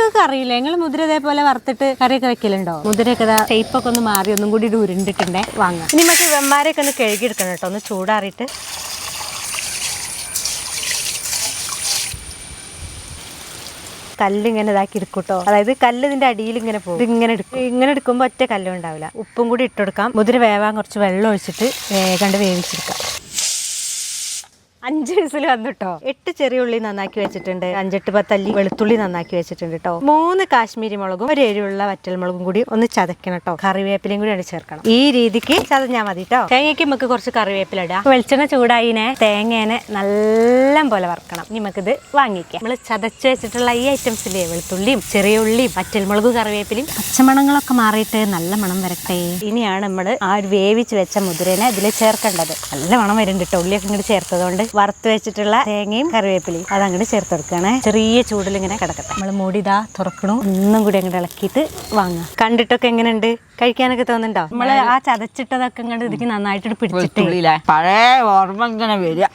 നിങ്ങൾക്ക് അറിയില്ല? ഞങ്ങൾ മുതിര ഇതേപോലെ വറുത്തിട്ട് കറിയൊക്കെ വെക്കലുണ്ടോ? മുതിരയൊക്കെ ഷേപ്പ് ഒക്കെ ഒന്ന് മാറി ഒന്നും കൂടി ഉരുണ്ടിട്ടുണ്ടേ. വാങ്ങാം. ഇനി നമുക്ക് വെമ്മാരെയൊക്കെ ഒന്ന് കഴുകിയെടുക്കണം കേട്ടോ ഒന്ന് ചൂടാറിയിട്ട്. കല്ലിങ്ങനെ ഇതാക്കി എടുക്കും കേട്ടോ. അതായത് കല്ല് ഇതിന്റെ അടിയിൽ ഇങ്ങനെ പോകും. ഇങ്ങനെ എടുക്കും. ഇങ്ങനെ എടുക്കുമ്പോൾ ഒറ്റ കല്ലും ഉണ്ടാവില്ല. ഉപ്പും കൂടി ഇട്ടെടുക്കാം മുതിര വേവാൻ കുറച്ച് വെള്ളം ഒഴിച്ചിട്ട് വേഗണ്ട് വേവിച്ചെടുക്കാം. അഞ്ച് വിസിൽ വന്നിട്ടോ? എട്ട് ചെറിയ ഉള്ളി നന്നാക്കി വെച്ചിട്ടുണ്ട്. അഞ്ചെട്ട് പത്തല്ലി വെളുത്തുള്ളി നന്നാക്കി വെച്ചിട്ടുണ്ട് കേട്ടോ മൂന്ന് കാശ്മീരി മുളകും ഒരു എരിവുള്ള വറ്റൽമുളകും കൂടി ഒന്ന് ചതക്കണം കേട്ടോ കറിവേപ്പിലയും കൂടി ചേർക്കണം. ഈ രീതിക്ക് ചതഞ്ഞാൽ മതി കേട്ടോ തേങ്ങയ്ക്ക് നമുക്ക് കുറച്ച് കറിവേപ്പില ഇടാം. വെളിച്ചെണ്ണ ചൂടായിനെ തേങ്ങേനെ നല്ല പോലെ വറക്കണം. ഇനി നമുക്കിത് വാങ്ങിക്കാം. നമ്മൾ ചതച്ച് വെച്ചിട്ടുള്ള ഈ ഐറ്റംസിലെ വെളുത്തുള്ളിയും ചെറിയ ഉള്ളിയും വറ്റൽമുളകും കറിവേപ്പിലയും പച്ചമണങ്ങളൊക്കെ മാറിയിട്ട് നല്ല മണം വരട്ടെ. ഇനിയാണ് നമ്മൾ ആ ഒരു വേവിച്ച് വെച്ച മുതിരനെ ഇതിൽ ചേർക്കേണ്ടത്. നല്ല മണം വരുന്നുണ്ട് കേട്ടോ ഉള്ളിയൊക്കെ ഇങ്ങോട്ട് ചേർത്തതുകൊണ്ട് വറുത്ത് വെച്ചിട്ടുള്ള തേങ്ങയും കറിവേപ്പിലയും. അത് അങ്ങോട്ട് ചേർത്ത് കൊടുക്കണേ. ചെറിയ ചൂടിൽ ഇങ്ങനെ കിടക്കട്ടെ. നമ്മൾ മൂടി ഇതാ തുറക്കണു. ഒന്നും കൂടി അങ്ങോട്ട് ഇളക്കിയിട്ട് വാങ്ങാം. കണ്ടിട്ടൊക്കെ എങ്ങനെയുണ്ട്? കഴിക്കാനൊക്കെ തോന്നുന്നുണ്ടോ? നമ്മൾ ആ ചതച്ചിട്ടതൊക്കെ ഇങ്ങോട്ട് ഇതിക്ക് നന്നായിട്ട് പിടിച്ചിട്ടില്ല പഴയ ഓർമ്മ ഇങ്ങനെ വരിക